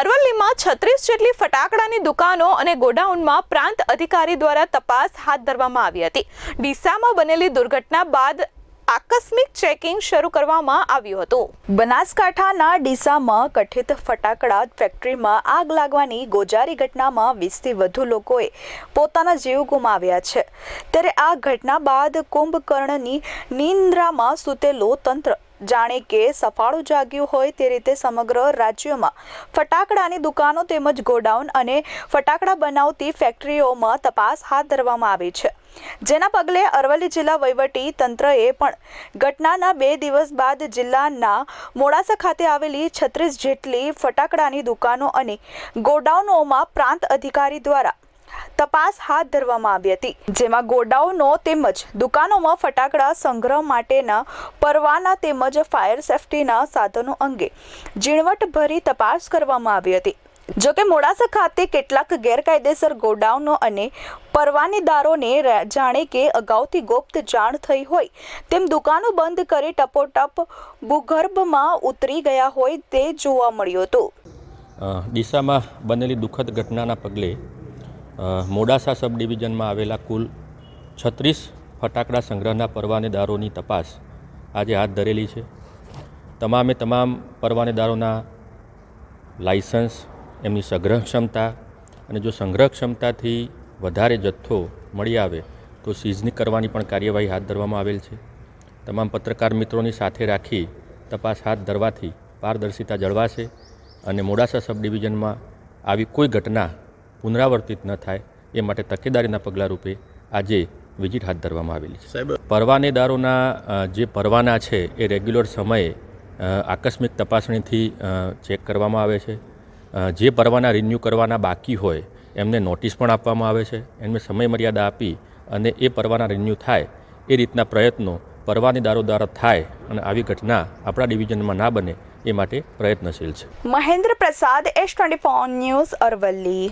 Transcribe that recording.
અરવલ્લીમાં છત્રીસ જેટલી ફટાકડાની દુકાનો અને ગોડાઉનમાં પ્રાંત અધિકારી દ્વારા તપાસ હાથ ધરવામાં આવી હતી. ડીસામાં બનેલી દુર્ઘટના બાદ આકસ્મિક ચેકિંગ શરૂ કરવામાં આવ્યું હતું. બનાસકાંઠાના ડીસામાં કઠિત ફટાકડા ફેક્ટરીમાં આગ લાગવાની ગોજારી ઘટનામાં વીસથી વધુ લોકોએ પોતાના જીવ ગુમાવ્યા છે. ત્યારે આ ઘટના બાદ કુંભકર્ણની નિંદ્રામાં સૂતેલો તંત્ર જાણે કે સફાળું જાગ્યું હોય તે રીતે સમગ્ર રાજ્યમાં ફટાકડાની દુકાનો તેમજ ગોડાઉન અને ફટાકડા બનાવતી ફેક્ટરીઓમાં તપાસ હાથ ધરવામાં આવી છે. જેના પગલે અરવલ્લી જિલ્લા વહીવટી તંત્રએ પણ ઘટનાના બે દિવસ બાદ જિલ્લાના મોડાસા ખાતે આવેલી છત્રીસ જેટલી ફટાકડાની દુકાનો અને ગોડાઉનોમાં પ્રાંત અધિકારી દ્વારા તપાસ હાથ ધરવામાં આવી હતી. જેમાં ગોડાઉનો તેમજ દુકાનોમાં ફટાકડા સંગ્રહ માટેના પરવાના તેમજ ફાયર સેફટીના સાધનો અંગે ઝીણવટભરી તપાસ કરવામાં આવી હતી. જોકે મોડાસા ખાતે કેટલાક ગેરકાયદેસર ગોડાઉનો અને પરવાનેદારોને જાણે કે અગાઉથી ગુપ્ત જાણ થઈ હોય, તેમ દુકાનો બંધ કરી ટપોટપ ભૂગર્ભમાં ઉતરી ગયા હોય તે જોવા મળ્યું હતું. દિશામાં બનેલી દુઃખદ ઘટનાના પગલે મોડાસા સબ ડિવિઝનમાં આવેલા કુલ છત્રીસ ફટાકડા સંગ્રહના પરવાનેદારોની તપાસ આજે હાથ ધરેલી છે. તમામે તમામ પરવાનેદારોના લાઇસન્સ એમની સંગ્રહ ક્ષમતા અને જો સંગ્રહ ક્ષમતાથી વધારે જથ્થો મળી આવે તો સીઝની કરવાની પણ કાર્યવાહી હાથ ધરવામાં આવેલ છે. તમામ પત્રકાર મિત્રોની સાથે રાખી તપાસ હાથ ધરવાથી પારદર્શિતા જળવાશે અને મોડાસા સબ ડિવિઝનમાં આવી કોઈ ઘટના પુનરાવર્તિત ન થાય એ માટે તકેદારીના પગલાં રૂપે આજે વિઝિટ હાથ ધરવામાં આવેલી છે. સાહેબ. પરવાનેદારોના જે પરવાના છે એ રેગ્યુલર સમયે આકસ્મિક તપાસણીથી ચેક કરવામાં આવે છે. જે પરવાના રિન્યૂ કરવાના બાકી હોય એમને નોટિસ પણ આપવામાં આવે છે. એમને સમય મર્યાદા આપી અને એ પરવાના રિન્યૂ થાય એ રીતના પ્રયત્નો પરવાનેદારો દ્વારા થાય અને આવી ઘટના આપણા ડિવિઝનમાં ના બને એ માટે પ્રયત્નશીલ છે. મહેન્દ્ર પ્રસાદ એસ ટ્વેન્ટી ન્યૂઝ અરવલ્લી.